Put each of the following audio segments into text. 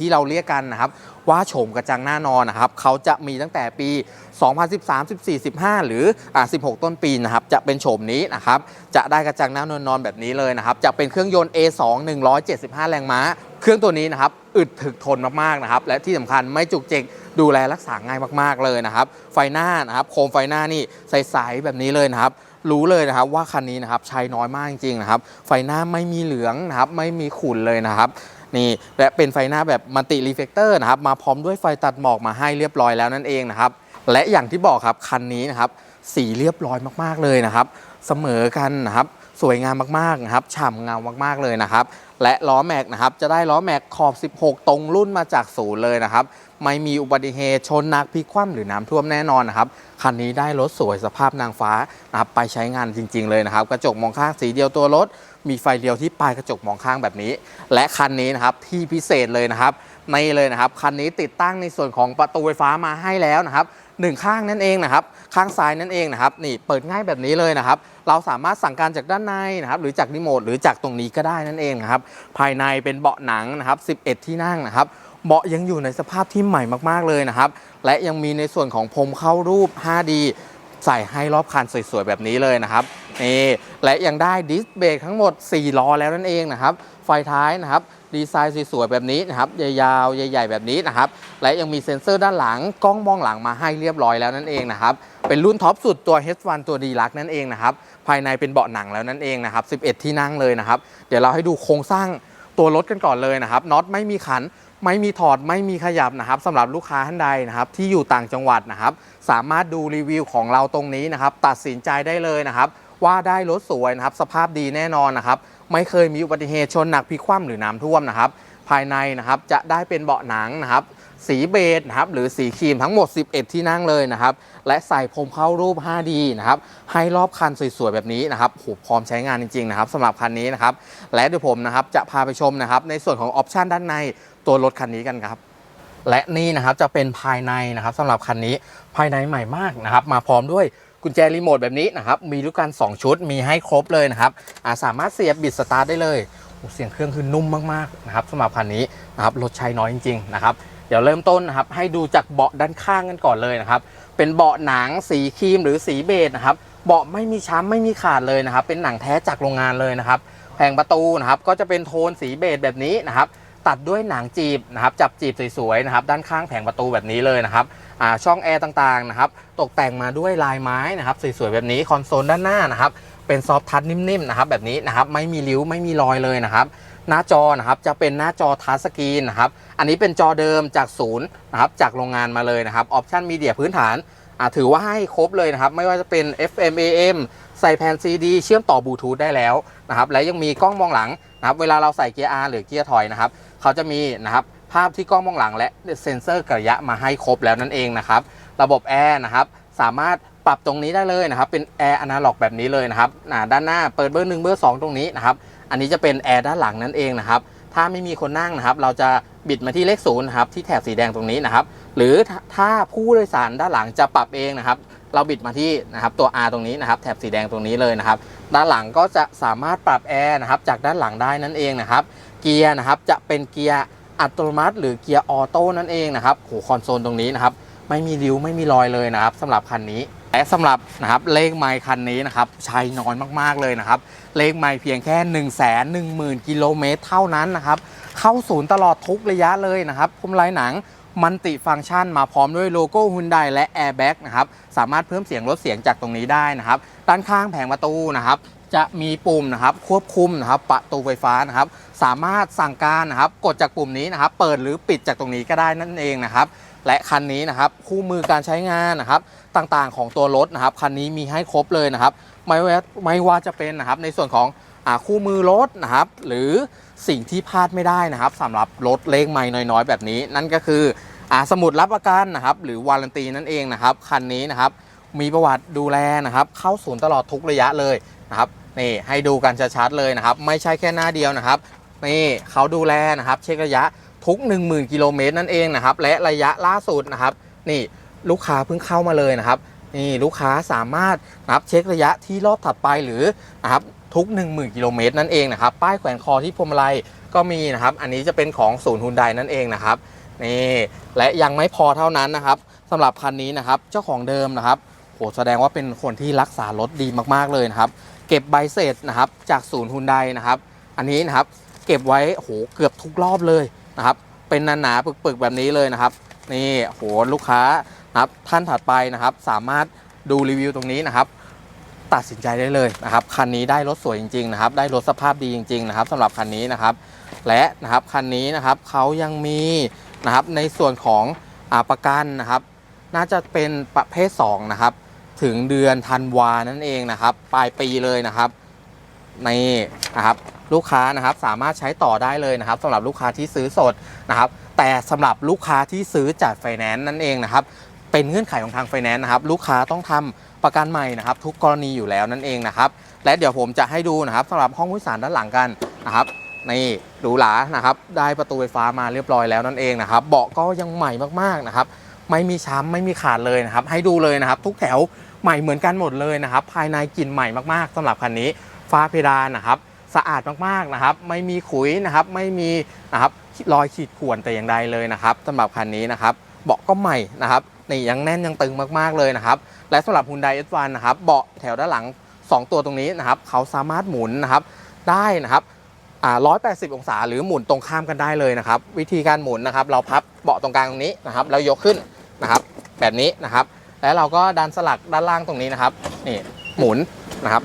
ที่เราเรียกกันนะครับว่าโฉมกระจังหน้านอนนะครับเขาจะมีตั้งแต่ปี 2013 14 15 หรืออ่า16 ต้นปีนะครับจะเป็นโฉมนี้นะครับจะได้กระจังหน้านอนนอนแบบนี้เลยนะครับจะเป็นเครื่องยนต์ A2 175 แรงม้า เครื่องตัวนี้นะครับอึดถึกทนมากๆนะครับและที่สำคัญไม่จุกจิกดูแลรักษาง่ายมากๆเลยนะครับ ไฟหน้านะครับโคมไฟหน้านี่ใสๆแบบนี้เลยนะครับรู้เลยนะครับว่าคันนี้นะครับใช้น้อยมากจริงๆนะครับไฟหน้าไม่มีเหลืองนะครับไม่มีขุ่นเลยนะครับ นี่และเป็นไฟหน้าแบบมัลติรีเฟกเตอร์นะครับมาพร้อมด้วยไฟตัดหมอกมาให้เรียบร้อยแล้วนั่นเองนะครับและอย่างที่บอกครับคันนี้นะครับสีเรียบร้อยมากๆเลยนะครับ เสมอกันนะครับสวยงามมากๆนะครับฉ่ำเงามากๆเลยนะครับ และล้อแม็กนะครับจะได้ล้อแม็กขอบ 16 ตรงรุ่นมาจากศูนย์เลยนะครับ ไม่มีอุบัติเหตุชนหนักพิกคว่ำหรือน้ำท่วมแน่นอนนะครับ คันนี้ได้รถสวยสภาพนางฟ้านะครับไปใช้งานจริง ๆ เลยนะครับ กระจกมองข้างสีเดียวตัวรถ มีไฟเดียวที่ปลายกระจกมองข้างแบบนี้ และคันนี้นะครับที่พิเศษเลยนะครับในเลยนะครับคันนี้ติดตั้งในส่วนของประตูไฟฟ้ามาให้แล้วนะครับหนึ่งข้างนั่นเองนะครับ ข้างซ้ายนั่นเองนะครับ นี่เปิดง่ายแบบนี้เลยนะครับ เราสามารถสั่งการจากด้านในนะครับ หรือจากรีโมทหรือจากตรงนี้ก็ได้นั่นเองนะครับ ภายในเป็นเบาะหนังนะครับ 11 ที่นั่งนะครับ เบาะยังอยู่ในสภาพที่ใหม่มากๆเลยนะครับ และยังมีในส่วนของพรมเข้ารูป 5D ใส่ให้รอบคันสวยๆ แบบนี้เลยนะครับนี่และยังได้ดิสเบรกทั้งหมด 4 ล้อแล้วนั่นเองนะครับ ไฟท้ายนะครับดีไซน์สวยๆแบบนี้นะครับยาวๆใหญ่ ๆ แบบนี้นะครับ และยังมีเซ็นเซอร์ด้านหลังกล้องมองหลังมาให้เรียบร้อยแล้วนั่นเองนะครับ เป็นรุ่นท็อปสุดตัว H1 ตัวดีลักนั่นเองนะครับ ภายในเป็นเบาะหนังแล้วนั่นเองนะครับ 11 ที่นั่งเลยนะครับ เดี๋ยวเราให้ดูโครงสร้างตัวรถกันก่อนเลยนะครับน็อตไม่มีขัน ไม่มีถอดไม่มีขยับนะครับสำหรับลูกค้าท่านใดนะครับ ที่อยู่ต่างจังหวัดนะครับ สามารถดูรีวิวของเราตรงนี้นะครับ ตัดสินใจได้เลยนะครับ ว่าได้รถสวยนะครับ สภาพดีแน่นอนนะครับ ไม่เคยมีอุบัติเหตุชนหนักพลิกคว่ำหรือน้ำท่วมนะครับ ภายในนะครับจะได้เป็นเบาะหนังนะครับ สีเบจนะครับหรือสีครีมทั้งหมด 11 ที่นั่งเลยนะครับ และใส่พรมเข้ารูป 5D นะครับให้รอบคันสวยๆแบบนี้นะครับโหพร้อมใช้งานจริงๆนะครับสำหรับคันนี้นะครับ และเดี๋ยวผมนะครับจะพาไปชมนะครับในส่วนของออปชันด้านในตัวรถคันนี้กันครับและนี่นะครับจะเป็นภายในนะครับสำหรับคันนี้ภายในใหม่มากนะครับ มาพร้อมด้วยกุญแจรีโมทแบบนี้นะครับ มีด้วยกัน 2 ชุดมีให้ครบเลยนะครับาสามารถเสียบบิดสตาร์ทได้เลยเสียงเครื่องคือนุ่มมากๆนะครับสำหรับคันนี้นะครับรถใช้น้อยจริง ๆ นะครับ เดี๋ยวเริ่มต้นนะครับให้ดูจากเบาะด้านข้างกันก่อนเลยนะครับเป็นเบาะหนังสีครีมหรือสีเบจนะครับเบาะไม่มีช้ำไม่มีขาดเลยนะครับเป็นหนังแท้จากโรงงานเลยนะครับแผงประตูนะครับก็จะเป็นโทนสีเบจแบบนี้นะครับตัดด้วยหนังจีบนะครับจับจีบสวยๆนะครับด้านข้างแผงประตูแบบนี้เลยนะครับช่องแอร์ต่างๆนะครับตกแต่งมาด้วยลายไม้นะครับสวยๆแบบนี้คอนโซลด้านหน้านะครับเป็นซอฟทัชนิ่มๆนะครับแบบนี้นะครับไม่มีริ้วไม่มีรอยเลยนะครับ หน้าจอนะครับจะเป็นหน้าจอทัชสกรีนนะครับอันนี้เป็นจอเดิมจากศูนย์นะครับจากโรงงานมาเลยนะครับออปชันมีเดียพื้นฐานถือว่าให้ครบเลยนะครับไม่ว่าจะเป็น FM AM ใส่แผ่น CD เชื่อมต่อบลูทูธได้แล้วนะครับและยังมีกล้องมองหลังนะครับเวลาเราใส่เกียร์ R หรือเกียร์ถอยนะครับเขาจะมีนะครับภาพที่กล้องมองหลังและเซ็นเซอร์กระยะมาให้ครบแล้วนั่นเองนะครับระบบแอร์นะครับสามารถปรับตรงนี้ได้เลยนะครับเป็นแอร์อนาล็อกแบบนี้เลยนะครับด้านหน้าเปิดเบอร์หนึ่งเบอร์สองตรงนี้นะครับ อันนี้จะเป็นแอร์ด้านหลังนั่นเองนะครับถ้าไม่มีคนนั่งนะครับ เราจะบิดมาที่เลขศูนย์นะครับที่แถบสีแดงตรงนี้นะครับ หรือถ้าผู้โดยสารด้านหลังจะปรับเองนะครับ เราบิดมาที่นะครับตัว R ตรงนี้นะครับ แถบสีแดงตรงนี้เลยนะครับ ด้านหลังก็จะสามารถปรับแอร์นะครับ จากด้านหลังได้นั่นเองนะครับ เกียร์นะครับจะเป็นเกียร์อัตโนมัติ หรือเกียร์ออโต้นั่นเองนะครับโหคอนโซลตรงนี้นะครับ ไม่มีริ้วไม่มีรอยเลยนะครับสำหรับคันนี้ และสำหรับนะครับเลขไมล์คันนี้นะครับใช้น้อยมากๆเลยนะครับ เลขไมล์เพียงแค่ 1 1 0 0 0กิโลเมตรเท่านั้นนะครับ เข้าศูนย์ตลอดทุกระยะเลยนะครับพวงมลัยหนังมันติฟังก์ชันมาพร้อมด้วยโลโก้ฮุนไดและแอร์แบ็กนะครับสามารถเพิ่มเสียงลดเสียงจากตรงนี้ได้นะครับ ด้านข้างแผงประตูนะครับ จะมีปุ่มนะครับควบคุมนะครับประตูไฟฟ้านะครับ สามารถสั่งการนะครับ กดจากปุ่มนี้นะครับ เปิดหรือปิดจากตรงนี้ก็ได้นั่นเองนะครับ และคันนี้นะครับคู่มือการใช้งานนะครับต่างๆของตัวรถนะครับคันนี้มีให้ครบเลยนะครับไม่ว่าไม่ว่าจะเป็นนะครับในส่วนของอคู่มือรถนะครับหรือสิ่งที่พลาดไม่ได้นะครับสำหรับรถเลขไม่น้อยๆ แบบนี้ นั่นก็คืออสมุดรับประกันนะครับหรือวารันตีนั่นเองนะครับคันนี้นะครับมีประวัติดูแลนะครับเข้าศูนย์ตลอดทุกระยะเลยนะครับนี่ให้ดูกันชัดๆเลยนะครับไม่ใช่แค่หน้าเดียวนะครับนี่เขาดูแลนะครับเช็คระยะ ทุก 10,000 กิโลเมตรนั่นเองนะครับ และระยะล่าสุดนะครับ นี่ลูกค้าเพิ่งเข้ามาเลยนะครับ นี่ลูกค้าสามารถนะครับเช็คระยะที่รอบถัดไปหรือนะครับทุก 10,000 กิโลเมตรนั่นเองนะครับ ป้ายแขวนคอที่พวงมาลัยก็มีนะครับ อันนี้จะเป็นของศูนย์ฮุนไดนั่นเองนะครับ นี่ และยังไม่พอเท่านั้นนะครับสำหรับคันนี้นะครับ เจ้าของเดิมนะครับโหแสดงว่าเป็นคนที่รักษารถดีมากๆเลยนะครับ เก็บใบเสร็จนะครับจากศูนย์ฮุนไดนะครับ อันนี้นะครับ เก็บไว้โหเกือบทุกรอบเลย นะครับเป็นหนาๆปึกๆแบบนี้เลยนะครับ นี่โหลูกค้านะครับท่านถัดไปนะครับ สามารถดูรีวิวตรงนี้นะครับ ตัดสินใจได้เลยนะครับคันนี้ได้รถสวยจริงๆนะครับได้รถสภาพดีจริง ๆ นะครับสำหรับคันนี้นะครับ และนะครับคันนี้นะครับเขายังมีนะครับในส่วนของอประกันนะครับ น่าจะเป็นประเภท2นะครับถึงเดือนธันวานั่นเองนะครับ ปลายปีเลยนะครับนี่นะครับ ลูกค้านะครับสามารถใช้ต่อได้เลยนะครับสำหรับลูกค้าที่ซื้อสดนะครับแต่สำหรับลูกค้าที่ซื้อจากไฟแนนซ์นั่นเองนะครับเป็นเงื่อนไขของทางไฟแนนซ์นะครับลูกค้าต้องทำประกันใหม่นะครับทุกกรณีอยู่แล้วนั่นเองนะครับและเดี๋ยวผมจะให้ดูนะครับสำหรับห้องผู้โดยสารด้านหลังกันนะครับนี่หรูหรานะครับได้ประตูไฟฟ้ามาเรียบร้อยแล้วนั่นเองนะครับเบาะก็ยังใหม่มากๆนะครับไม่มีช้ำไม่มีขาดเลยนะครับให้ดูเลยนะครับ ทุกแถวใหม่เหมือนกันหมดเลยนะครับภายในกลิ่นใหม่มากๆสำหรับคันนี้ฟ้าเพดานนะครับ สะอาดมากๆนะครับ ไม่มีขุยนะครับ ไม่มีนะครับรอยขีดข่วนแต่อย่างใดเลยนะครับสำหรับคันนี้นะครับเบาะก็ใหม่นะครับนี่ยังแน่นยังตึงมากๆเลยนะครับ และสำหรับ Hyundai S1 นะครับเบาะแถวด้านหลัง 2 ตัวตรงนี้นะครับ เขาสามารถหมุนนะครับได้นะครับอ่า180 องศาหรือหมุนตรงข้ามกันได้เลยนะครับ วิธีการหมุนนะครับ เราพับเบาะตรงกลางตรงนี้นะครับแล้วยกขึ้นนะครับ แบบนี้นะครับ แล้วเราก็ดันสลักด้านล่างตรงนี้นะครับนี่หมุนนะครับ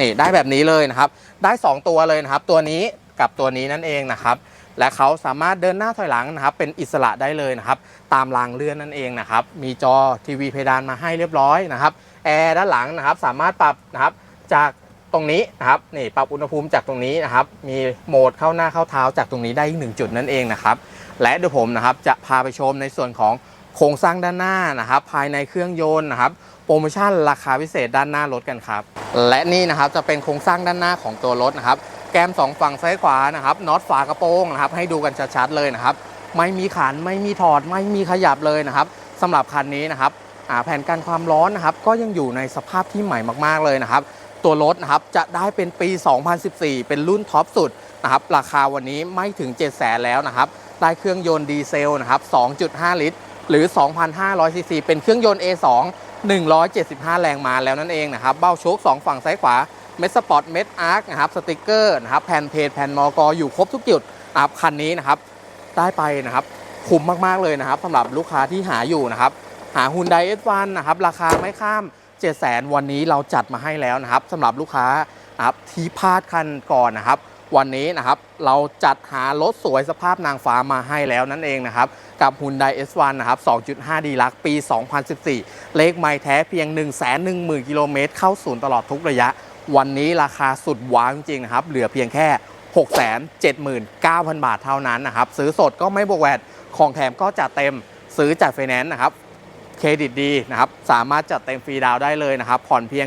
นี่ได้แบบนี้เลยนะครับ ได้ 2 ตัวเลยนะครับ ตัวนี้กับตัวนี้นั่นเองนะครับ และเขาสามารถเดินหน้าถอยหลังนะครับ เป็นอิสระได้เลยนะครับ ตามรางเลื่อนนั่นเองนะครับ มีจอทีวีเพดานมาให้เรียบร้อยนะครับ แอร์ด้านหลังนะครับ สามารถปรับนะครับจากตรงนี้นะครับนี่ปรับอุณหภูมิจากตรงนี้นะครับ มีโหมดเข้าหน้าเข้าเท้าจากตรงนี้ได้อีกหนึ่งจุดนั่นเองนะครับ และเดี๋ยวผมนะครับจะพาไปชมในส่วนของ โครงสร้างด้านหน้านะครับ ภายในเครื่องยนต์นะครับโปรโมชั่นราคาพิเศษด้านหน้ารถกันครับ และนี่นะครับจะเป็นโครงสร้างด้านหน้าของตัวรถนะครับ แก้มสองฝั่งซ้ายขวานะครับน็อตฝากระโปรงนะครับ ให้ดูกันชัดๆเลยนะครับ ไม่มีขันไม่มีถอด ไม่มีขยับเลยนะครับสำหรับคันนี้นะครับแผ่นกันความร้อนนะครับ ก็ยังอยู่ในสภาพที่ใหม่มากๆเลยนะครับ ตัวรถนะครับจะได้เป็นปี 2014 เป็นรุ่นท็อปสุดนะครับ ราคาวันนี้ไม่ถึง 7 0 0 0 0แล้วนะครับ ได้เครื่องยนต์ดีเซลนะครับ 2.5 ลิตร หรือ 2,500 ซีซี เป็นเครื่องยนต์ A2 175 แรงม้าแล้วนั่นเองนะครับ เบ้าโชค2 ฝั่งซ้ายขวา เม็ดสปอร์ต เม็ดอาร์คนะครับ สติกเกอร์นะครับ แผ่นเพจ แผ่นมอกอยู่ครบทุกจุดนะครับคันนี้นะครับ ได้ไปนะครับ คุ้มมากๆเลยนะครับสำหรับลูกค้าที่หาอยู่นะครับ หา Hyundai S1 นะครับ ราคาไม่ข้าม 7 0 0 0 0วันนี้เราจัดมาให้แล้วนะครับสำหรับลูกค้านะครับที่พลาดคันก่อนนะครับ วันนี้นะครับเราจัดหารถสวยสภาพนางฟ้ามาให้แล้วนั่นเองนะครับ กับ Hyundai S1 นะครับ 2.5 d ลักปี 2014 เลขไม่แท้เพียง 1 1 0 0 0 0 กิโลเมตร เข้าศูนย์ตลอดทุกระยะ วันนี้ราคาสุดว้าวจริงๆนะครับ เหลือเพียงแค่ 679,000 บาทเท่านั้นนะครับ ซื้อสดก็ไม่บวกแวดของแถมก็จัดเต็มซื้อจากไฟแนนซ์นะครับเครดิตดีนะครับสามารถจัดเต็มฟรีดาวได้เลยนะครับ ผ่อนเพียง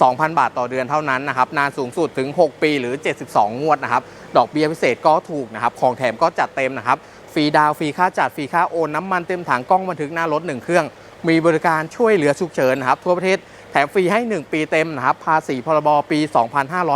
2,000 บาทต่อเดือนเท่านั้นนะครับนานสูงสุดถึง 6 ปีหรือ 72 งวดนะครับดอกเบี้ยพิเศษก็ถูกนะครับของแถมก็จัดเต็มนะครับฟรีดาวฟรีค่าจัดฟรีค่าโอนน้ำมันเต็มถังกล้องบันทึกหน้ารถ1เครื่อง มีบริการช่วยเหลือฉุกเฉินนะครับทั่วประเทศแถมฟรีให้ 1 ปีเต็มนะครับภาษีพรบปี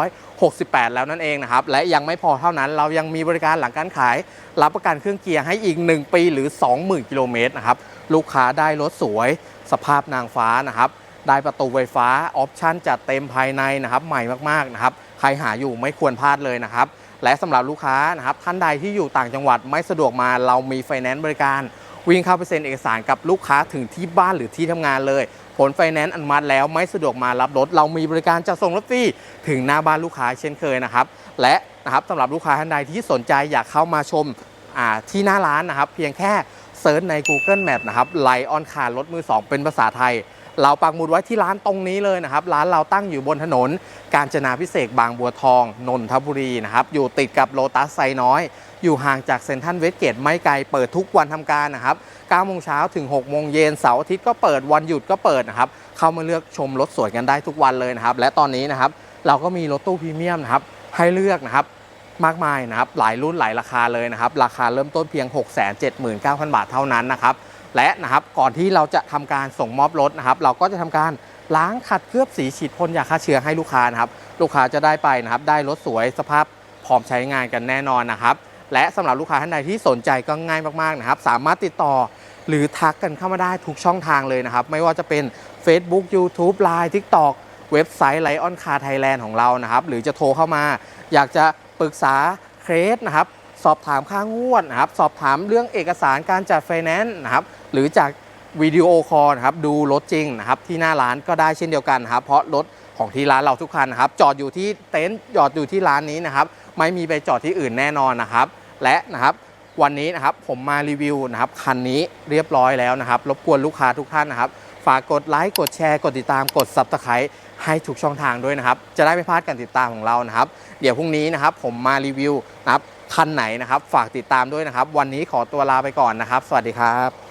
2568 แล้วนั่นเองนะครับและยังไม่พอเท่านั้นเรายังมีบริการหลังการขาย รับประกันเครื่องเกียร์ให้อีก 1 ปีหรือ 20,000 กิโลเมตรนะครับลูกค้าได้รถสวย สภาพนางฟ้านะครับ ได้ประตูไฟฟ้าออปชั่นจัดเต็มภายในนะครับใหม่มากๆนะครับใครหาอยู่ไม่ควรพลาดเลยนะครับและสำหรับลูกค้านะครับท่านใดที่อยู่ต่างจังหวัดไม่สะดวกมาเรามีไฟแนนซ์บริการวิ่งเข้าไปเซ็นเอกสารกับลูกค้าถึงที่บ้านหรือที่ทำงานเลย ผลไฟแนนซ์อนุมัติแล้วไม่สะดวกมารับรถ เรามีบริการจะส่งรถฟรีถึงหน้าบ้านลูกค้าเช่นเคยนะครับ และนะครับสำหรับลูกค้าท่านใดที่สนใจอยากเข้ามาชมาที่หน้าร้านนะครับ เพียงแค่เซิร์ชใน Google Map นะครับไลออนคาร์รถมือ 2 เป็นภาษาไทย เราปักหมุดไว้ที่ร้านตรงนี้เลยนะครับ ร้านเราตั้งอยู่บนถนน กาญจนาพิเศษบางบัวทองนนทบุรีนะครับ อยู่ติดกับโลตัสไซน้อย อยู่ห่างจากเซ็นทรัลเวสเกตไม่ไกลเปิดทุกวันทำการนะครับ9โมงเช้าถึง6โมงเย็นเสาร์อาทิตย์ก็เปิดวันหยุดก็เปิดนะครับ เข้ามาเลือกชมรถสวยกันได้ทุกวันเลยนะครับ และตอนนี้นะครับเราก็มีรถตู้พรีเมียมนะครับให้เลือกนะครับมากมายนะครับหลายรุ่นหลายราคาเลยนะครับ ราคาเริ่มต้นเพียง 679,000 บาทเท่านั้นนะครับ และนะครับก่อนที่เราจะทำการส่งมอบรถนะครับ เราก็จะทำการล้างขัดเคลือบสีฉีดพ่นยาฆ่าเชื้อให้ลูกค้านะครับลูกค้าจะได้ไปนะครับได้รถสวยสภาพพร้อมใช้งานกันแน่นอนนะครับ และสำหรับลูกค้าท่านใดที่สนใจก็ง่ายมากๆนะครับ สามารถติดต่อหรือทักกันเข้ามาได้ทุกช่องทางเลยนะครับ ไม่ว่าจะเป็น Facebook YouTube Line TikTok เว็บไซต์ Lion Car Thailand ของเรานะครับ หรือจะโทรเข้ามา อยากจะปรึกษาเคสนะครับ สอบถามค่างวดนะครับ สอบถามเรื่องเอกสารการจัดไฟแนนซ์นะครับ หรือจากวิดีโอคอลนะครับดูรถจริงนะครับที่หน้าร้านก็ได้เช่นเดียวกันครับเพราะรถของที่ร้านเราทุกคันนะครับจอดอยู่ที่เต็นท์จอดอยู่ที่ร้านนี้นะครับไม่มีไปจอดที่อื่นแน่นอนนะครับ และนะครับวันนี้นะครับผมมารีวิวนะครับคันนี้เรียบร้อยแล้วนะครับรบกวนลูกค้าทุกท่านนะครับฝากกดไลค์กดแชร์กดติดตามกด Subscribe ให้ทุกช่องทางด้วยนะครับ จะได้ไม่พลาดการติดตามของเรานะครับ เดี๋ยวพรุ่งนี้นะครับผมมารีวิวนะครับคันไหนนะครับ ฝากติดตามด้วยนะครับ วันนี้ขอตัวลาไปก่อนนะครับ สวัสดีครับ